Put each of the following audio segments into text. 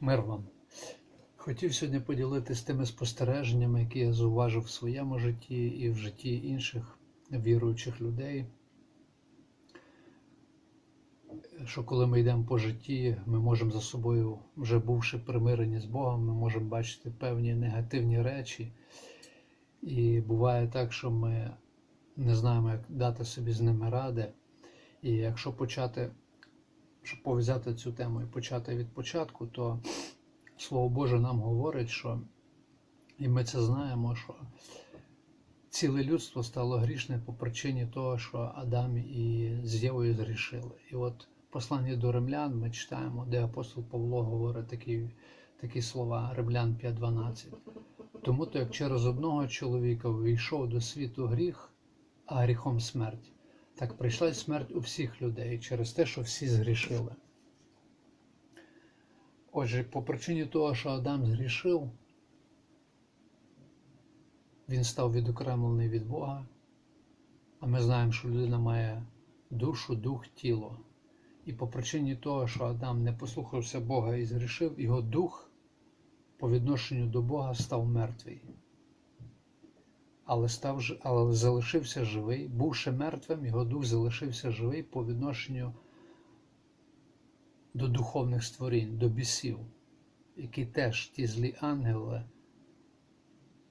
Мир вам. Хотів сьогодні поділитися тими спостереженнями, які я зауважив в своєму житті і в житті інших віруючих людей. Що коли ми йдемо по житті, ми можемо за собою, вже бувши примирені з Богом, ми можемо бачити певні негативні речі. І буває так, що ми не знаємо, як дати собі з ними ради. І якщо почати, щоб пов'язати цю тему і почати від початку, то Слово Боже нам говорить, що, і ми це знаємо, що ціле людство стало грішне по причині того, що Адам і з Євою згрішили. І от в посланні до римлян ми читаємо, де апостол Павло говорить такі, такі слова, Римлян 5.12. Тому то, як через одного чоловіка війшов до світу гріх, а гріхом смерть, так прийшла смерть у всіх людей через те, що всі згрішили. Отже, по причині того, що Адам згрішив, він став відокремлений від Бога, а ми знаємо, що людина має душу, дух, тіло. І по причині того, що Адам не послухався Бога і згрішив, його дух по відношенню до Бога став мертвий. Але, став, але залишився живий, бувши мертвим, його дух залишився живий по відношенню до духовних створінь, до бісів, які теж ті злі ангели,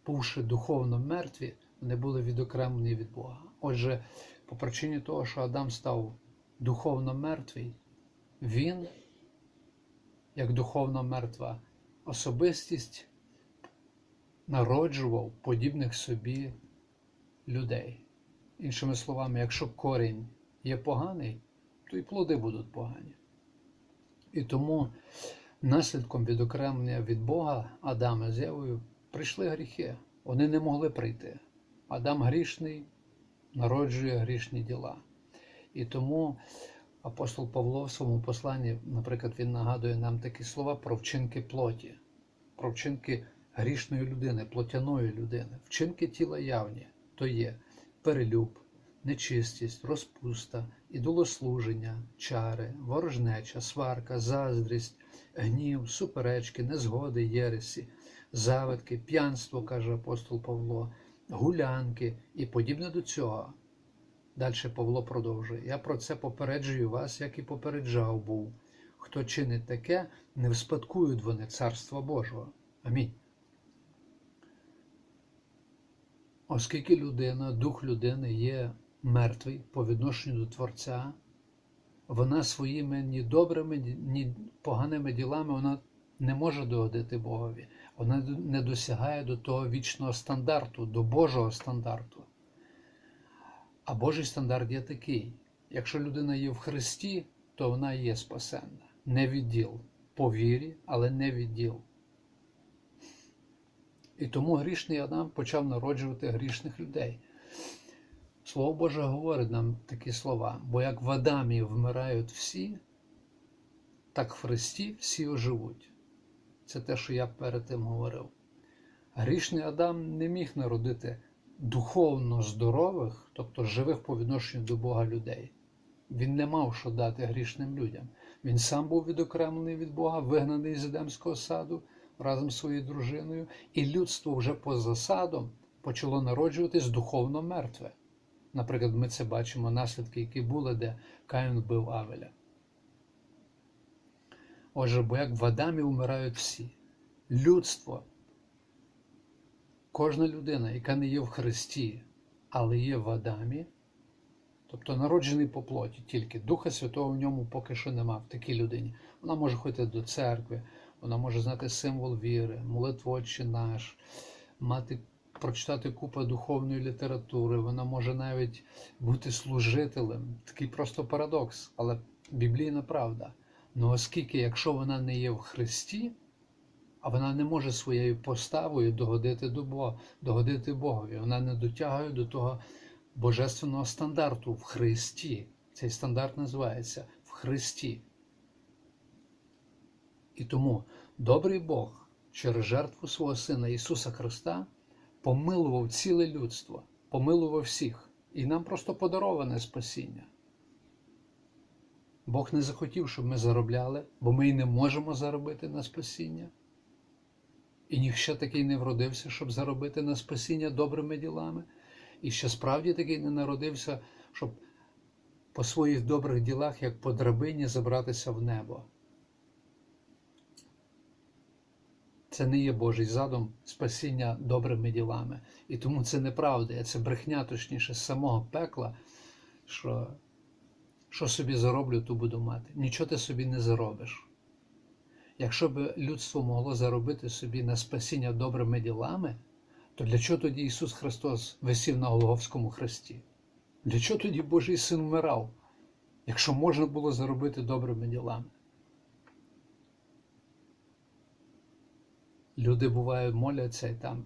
бувши духовно мертві, вони були відокремлені від Бога. Отже, по причині того, що Адам став духовно мертвий, він, як духовно мертва особистість, народжував подібних собі людей. Іншими словами, якщо корінь є поганий, то і плоди будуть погані. І тому наслідком відокремлення від Бога Адама з Євою прийшли гріхи. Вони не могли прийти. Адам грішний народжує грішні діла. І тому апостол Павло в своєму посланні, наприклад, він нагадує нам такі слова про вчинки плоті, про вчинки грішної людини, плотяної людини. Вчинки тіла явні то є перелюб, нечистість, розпуста, ідолослуження, чари, ворожнеча, сварка, заздрість, гнів, суперечки, незгоди, єресі, завидки, п'янство, каже апостол Павло, гулянки і подібне до цього. Далі Павло продовжує. Я про це попереджую вас, як і попереджав був. Хто чинить таке, не вспадкують вони Царства Божого. Амінь. Оскільки людина, дух людини є мертвий по відношенню до Творця, вона своїми ні добрими, ні поганими ділами вона не може догодити Богові. Вона не досягає до того вічного стандарту, до Божого стандарту. А Божий стандарт є такий: якщо людина є в Христі, то вона є спасенна. Не від діл. По вірі, але не від діл. І тому грішний Адам почав народжувати грішних людей. Слово Боже говорить нам такі слова, бо як в Адамі вмирають всі, так в Христі всі оживуть. Це те, що я перед тим говорив. Грішний Адам не міг народити духовно здорових, тобто живих по відношенню до Бога людей. Він не мав що дати грішним людям. Він сам був відокремлений від Бога, вигнаний з Едемського саду разом з своєю дружиною, і людство вже поза садом почало народжуватись духовно мертве. Наприклад, ми це бачимо наслідки, які були, де Каїн вбив Авеля. Отже, бо як в Адамі вмирають всі, людство, кожна людина, яка не є в Христі, але є в Адамі, тобто народжений по плоті, тільки Духа Святого в ньому поки що нема в такій людині. Вона може ходити до церкви, вона може знати символ віри, молитву Отче наш, мати, прочитати купу духовної літератури, вона може навіть бути служителем. Такий просто парадокс, але біблійна правда. Ну оскільки, якщо вона не є в Христі, а вона не може своєю поставою догодити до Бога, догодити Богові, вона не дотягує до того божественного стандарту в Христі. Цей стандарт називається в Христі. І тому добрий Бог через жертву свого Сина Ісуса Христа помилував ціле людство, помилував всіх, і нам просто подароване спасіння. Бог не захотів, щоб ми заробляли, бо ми і не можемо заробити на спасіння. І ніхто такий не вродився, щоб заробити на спасіння добрими ділами. І ще справді такий не народився, щоб по своїх добрих ділах, як по драбині, забратися в небо. Це не є Божий задум спасіння добрими ділами. І тому це неправда, це брехня, точніше, з самого пекла, що що собі зароблю, то буду мати. Нічого ти собі не заробиш. Якщо б людство могло заробити собі на спасіння добрими ділами, то для чого тоді Ісус Христос висів на Голговському хресті? Для чого тоді Божий син вмирав, якщо можна було заробити добрими ділами? Люди бувають, моляться і там.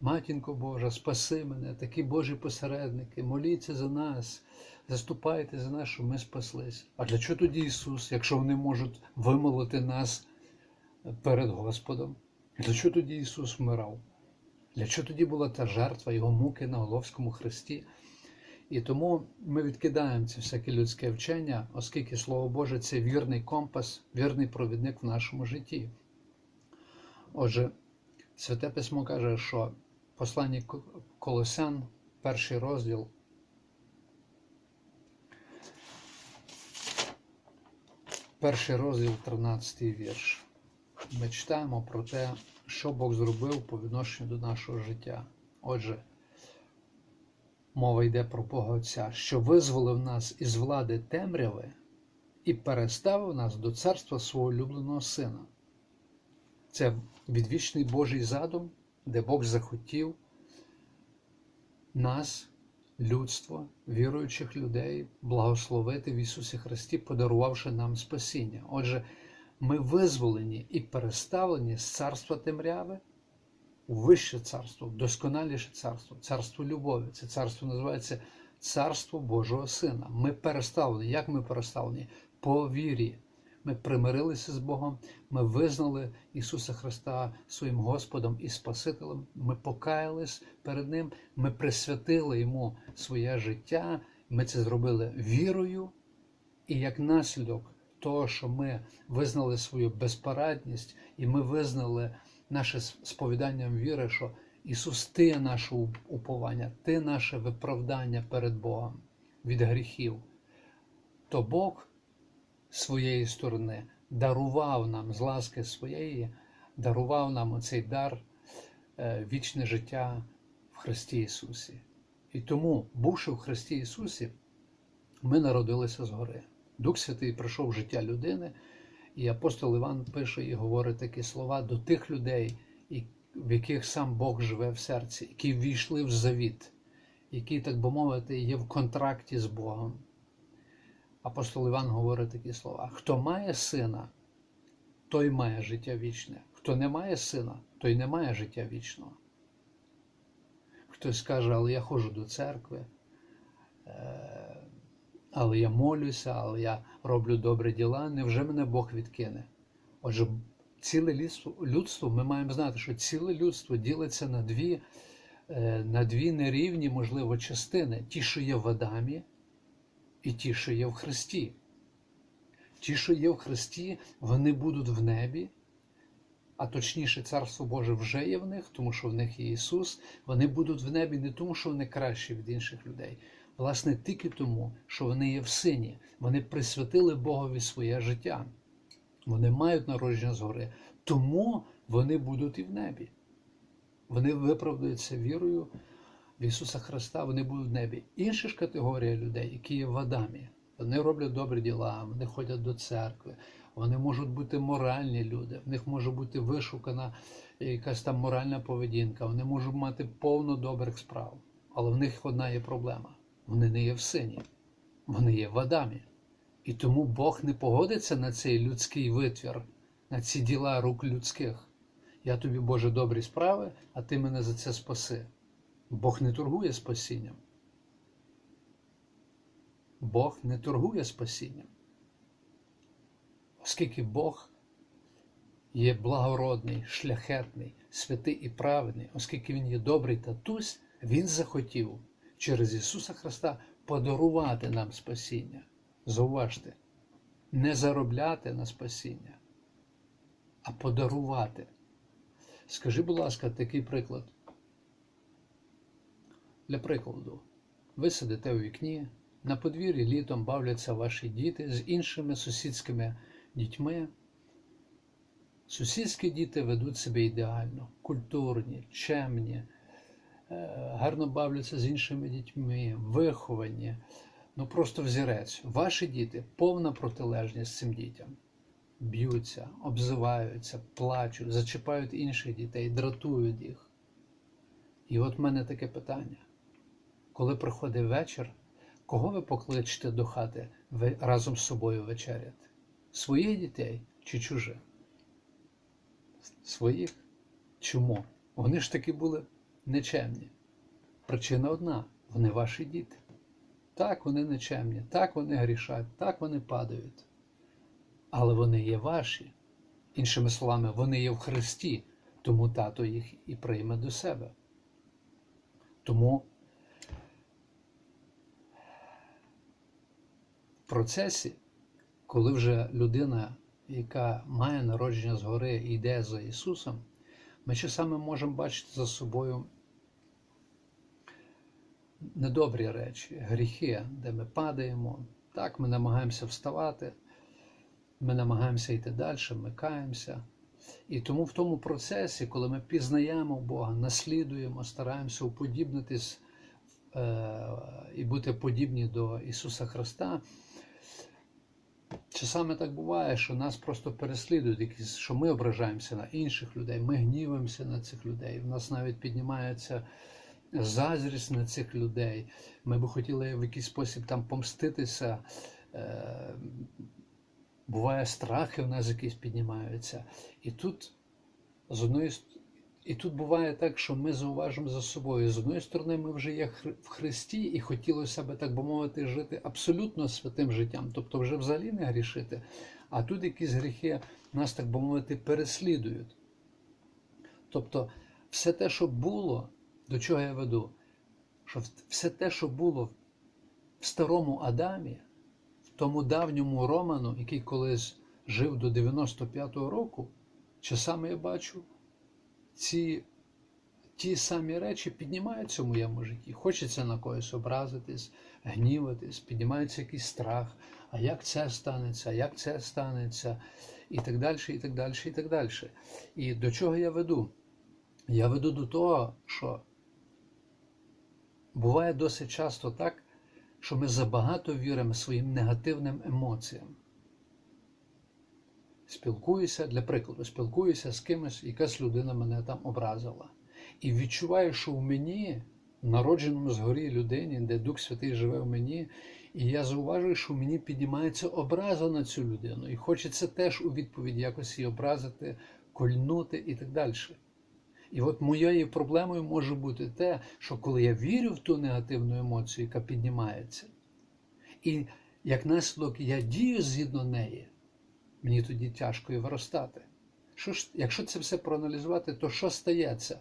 Матінко Божа, спаси мене, такі Божі посередники, моліться за нас, заступайте за нас, щоб ми спаслись. А для чого тоді Ісус, якщо вони можуть вимолити нас перед Господом? Для чого тоді Ісус вмирав? Для чого тоді була та жертва, Його муки на Головському хресті? І тому ми відкидаємо це всяке людське вчення, оскільки Слово Боже це вірний компас, вірний провідник в нашому житті. Отже, Святе Письмо каже, що послання Колосян, перший розділ, перший розділ, 13 вірш. Ми читаємо про те, що Бог зробив по відношенню до нашого життя. Отже, мова йде про Бога Отця, що визволив нас із влади темряви і переставив нас до царства свого улюбленого Сина. Це відвічний Божий задум, де Бог захотів нас, людство, віруючих людей, благословити в Ісусі Христі, подарувавши нам спасіння. Отже, ми визволені і переставлені з царства темряви у вище царство, в досконаліше царство, царство любові. Це царство називається Царство Божого Сина. Ми переставлені. Як ми переставлені? По вірі. Ми примирилися з Богом, ми визнали Ісуса Христа своїм Господом і Спасителем. Ми покаялись перед Ним, ми присвятили Йому своє життя. Ми це зробили вірою, і як наслідок того, що ми визнали свою безпорадність, і ми визнали наше сповіданням віри, що Ісус, Ти є наше уповання, Ти наше виправдання перед Богом від гріхів, то Бог своєї сторони дарував нам з ласки своєї, дарував нам оцей дар, вічне життя в Христі Ісусі. І тому, бувши в Христі Ісусі, ми народилися згори. Дух Святий прийшов в життя людини, і апостол Іван пише і говорить такі слова до тих людей, в яких сам Бог живе в серці, які ввійшли в завіт, які, так би мовити, є в контракті з Богом. Апостол Іван говорить такі слова: хто має сина, той має життя вічне. Хто не має сина, той не має життя вічного. Хтось каже, але я ходжу до церкви, але я молюся, але я роблю добрі діла. Невже мене Бог відкине? Отже, ціле людство, людство ми маємо знати, що ціле людство ділиться на дві, на дві нерівні, можливо, частини: ті, що є в Адамі і ті, що є в Христі. Ті, що є в Христі, вони будуть в небі, а точніше, Царство Боже вже є в них, тому що в них є Ісус. Вони будуть в небі не тому, що вони кращі від інших людей. Власне, тільки тому, що вони є в сині. Вони присвятили Богові своє життя. Вони мають народження згори. Тому вони будуть і в небі. Вони виправдаються вірою в Ісуса Христа, вони будуть в небі. Інша ж категорія людей, які є в Адамі, вони роблять добрі діла, вони ходять до церкви, вони можуть бути моральні люди, в них може бути вишукана якась там моральна поведінка, вони можуть мати повно добрих справ. Але в них одна є проблема: вони не є в сині, вони є в Адамі. І тому Бог не погодиться на цей людський витвір, на ці діла рук людських. Я тобі, Боже, добрі справи, а ти мене за це спаси. Бог не торгує спасінням. Бог не торгує спасінням. Оскільки Бог є благородний, шляхетний, святий і праведний, оскільки Він є добрий татусь, Він захотів через Ісуса Христа подарувати нам спасіння. Зауважте, не заробляти на спасіння, а подарувати. Скажи, будь ласка, такий приклад. Для прикладу, ви сидите у вікні, на подвір'ї літом бавляться ваші діти з іншими сусідськими дітьми. Сусідські діти ведуть себе ідеально, культурні, чемні, е, гарно бавляться з іншими дітьми, виховані. Ну просто взірець. Ваші діти повна протилежність цим дітям. Б'ються, обзиваються, плачуть, зачіпають інших дітей, дратують їх. І от в мене таке питання. Коли приходить вечір, кого ви покличете до хати разом з собою вечеряти? Своїх дітей чи чужих? Своїх? Чому? Вони ж таки були нечемні. Причина одна вони ваші діти. Так, вони нечемні, так вони грішать, так вони падають. Але вони є ваші. Іншими словами, вони є в Христі, тому тато їх і прийме до себе. Тому процесі, коли вже людина, яка має народження згори і йде за Ісусом, ми часами можемо бачити за собою недобрі речі, гріхи, де ми падаємо. Так, ми намагаємося вставати, ми намагаємося йти далі, ми каємося. І тому в тому процесі, коли ми пізнаємо Бога, наслідуємо, стараємося уподібнитись е, і бути подібні до Ісуса Христа, часами так буває, що нас просто переслідують якісь, що ми ображаємося на інших людей, ми гніваємося на цих людей. В нас навіть піднімається заздрість на цих людей. Ми би хотіли в якийсь спосіб там помститися. Е, буває, страхи в нас якісь піднімаються. І тут з одної і тут буває так, що ми зауважимо за собою. З одної сторони, ми вже є в Христі, і хотілося б, так би мовити, жити абсолютно святим життям, тобто вже взагалі не грішити. А тут якісь гріхи нас, так би мовити, переслідують. Тобто, все те, що було, до чого я веду, що все те, що було в старому Адамі, в тому давньому Роману, який колись жив до 95-го року, часами я бачу, ці ті самі речі піднімаються в моєму житті. Хочеться на когось образитись, гніватись, піднімається якийсь страх. А як це станеться, а як це станеться, і так далі, і так далі, і так далі. І до чого я веду? Я веду до того, що буває досить часто так, що ми забагато віримо своїм негативним емоціям. Спілкуюся, для прикладу, спілкуюся з кимось, якась людина мене там образила. І відчуваю, що в мені, народженому згорі людині, де Дух Святий живе в мені, і я зауважую, що в мені піднімається образа на цю людину. І хочеться теж у відповідь якось її образити, кольнути і так далі. І от моєю проблемою може бути те, що коли я вірю в ту негативну емоцію, яка піднімається, і як наслідок я дію згідно неї, мені тоді тяжко і виростати. Що ж, якщо це все проаналізувати, то що стається?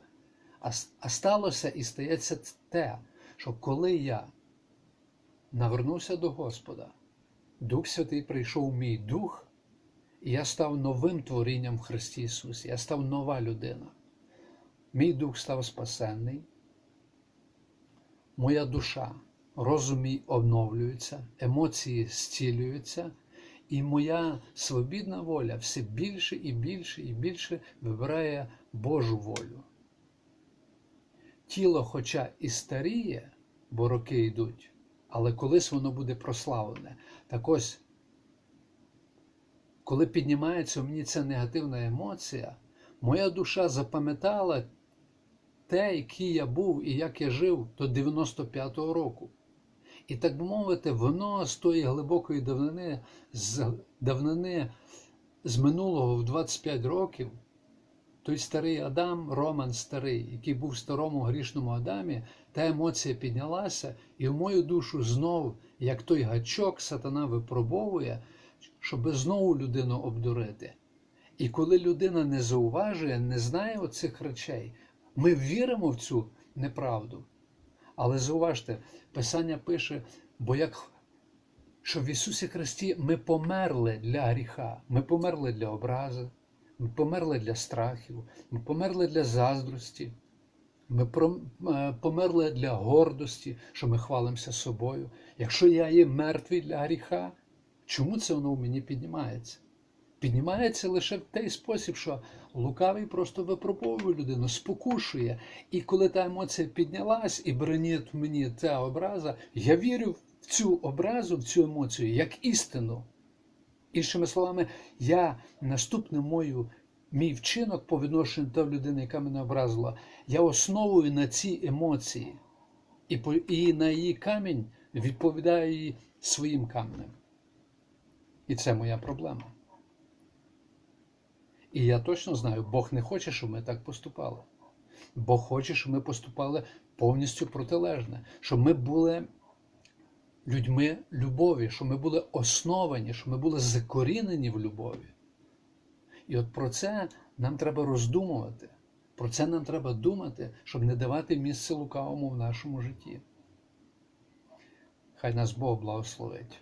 А, а сталося і стається те, що коли я навернувся до Господа, Дух Святий прийшов у мій дух, і я став новим творінням в Христі Ісусі. Я став нова людина. Мій дух став спасенний, моя душа, розум мій обновлюється, емоції зцілюються, і моя свобідна воля все більше і більше і більше вибирає Божу волю. Тіло, хоча і старіє, бо роки йдуть, але колись воно буде прославлене. Так ось, коли піднімається у мені ця негативна емоція, моя душа запам'ятала те, який я був і як я жив до 95-го року. І так би мовити, воно з тої глибокої давнини, з давнини з минулого в 25 років, той старий Адам, Роман старий, який був в старому грішному Адамі, та емоція піднялася, і в мою душу знов, як той гачок, сатана випробовує, щоб знову людину обдурити. І коли людина не зауважує, не знає оцих речей, ми віримо в цю неправду. Але зауважте, Писання пише, бо як що в Ісусі Христі ми померли для гріха, ми померли для образи, ми померли для страхів, ми померли для заздрості, ми е, померли для гордості, що ми хвалимося собою. Якщо я є мертвий для гріха, чому це воно в мені піднімається? Піднімається лише в той спосіб, що лукавий просто випробовує людину, спокушує. І коли та емоція піднялась і бронить мені ця образа, я вірю в цю образу, в цю емоцію як істину. Іншими словами, я наступне мою, мій вчинок по відношенню до людини, яка мене образила, я основую на ці емоції і, по- і на її камінь відповідаю їй своїм каменем. І це моя проблема. І я точно знаю, Бог не хоче, щоб ми так поступали. Бог хоче, щоб ми поступали повністю протилежне, щоб ми були людьми любові, щоб ми були основані, щоб ми були закорінені в любові. І от про це нам треба роздумувати. Про це нам треба думати, щоб не давати місце лукавому в нашому житті. Хай нас Бог благословить.